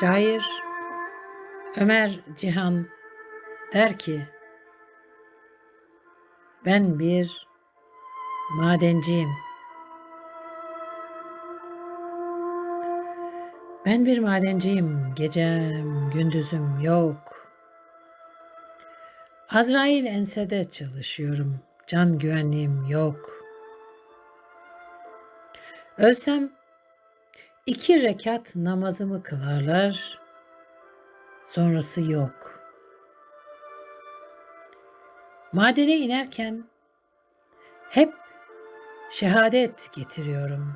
Şair Ömer Cihan der ki ben bir madenciyim. Ben bir madenciyim. Gecem, gündüzüm yok. Azrail ensede çalışıyorum. Can güvenliğim yok. Ölsem iki rekat namazımı kılarlar. Sonrası yok. Madene inerken hep şehadet getiriyorum.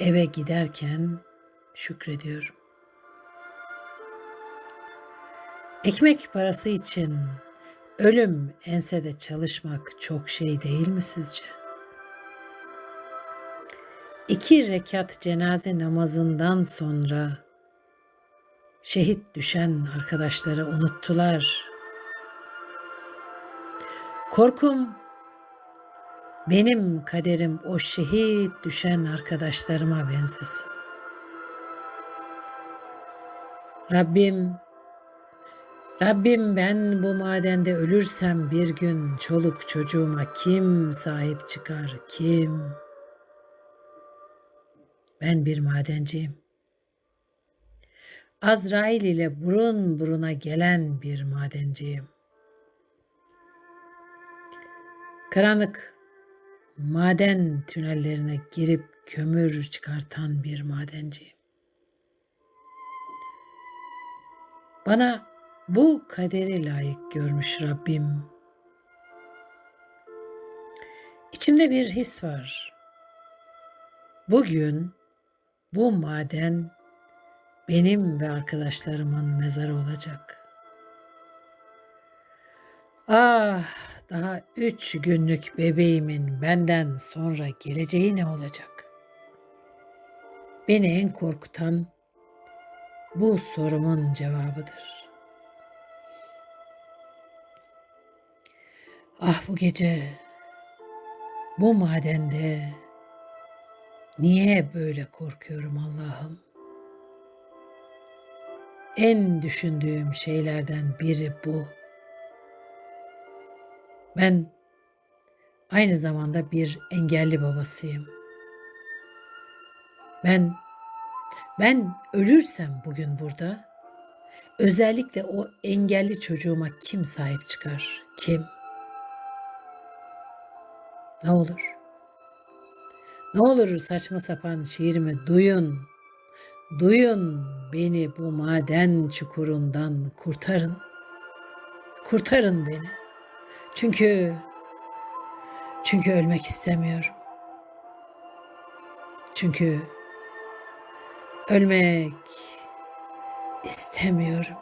Eve giderken şükrediyorum. Ekmek parası için ölüm ensede çalışmak çok şey değil mi sizce? İki rekat cenaze namazından sonra şehit düşen arkadaşları unuttular. Korkum benim kaderim o şehit düşen arkadaşlarıma benzesin. Rabbim, Rabbim ben bu madende ölürsem bir gün çoluk çocuğuma kim sahip çıkar, kim? Ben bir madenciyim. Azrail ile burun buruna gelen bir madenciyim. Karanlık maden tünellerine girip kömür çıkartan bir madenciyim. Bana bu kaderi layık görmüş Rabbim. İçimde bir his var. Bugün bu maden benim ve arkadaşlarımın mezarı olacak. Ah, daha üç günlük bebeğimin benden sonra geleceği ne olacak? Beni en korkutan bu sorumun cevabıdır. Ah bu gece bu madende niye böyle korkuyorum Allah'ım? En düşündüğüm şeylerden biri bu. Ben aynı zamanda bir engelli babasıyım. Ben ben ölürsem bugün burada özellikle o engelli çocuğuma kim sahip çıkar? Kim? Ne olur? Ne olur saçma sapan şiirimi duyun. Duyun beni bu maden çukurundan kurtarın. Kurtarın beni. Çünkü çünkü ölmek istemiyorum. Çünkü ölmek istemiyorum.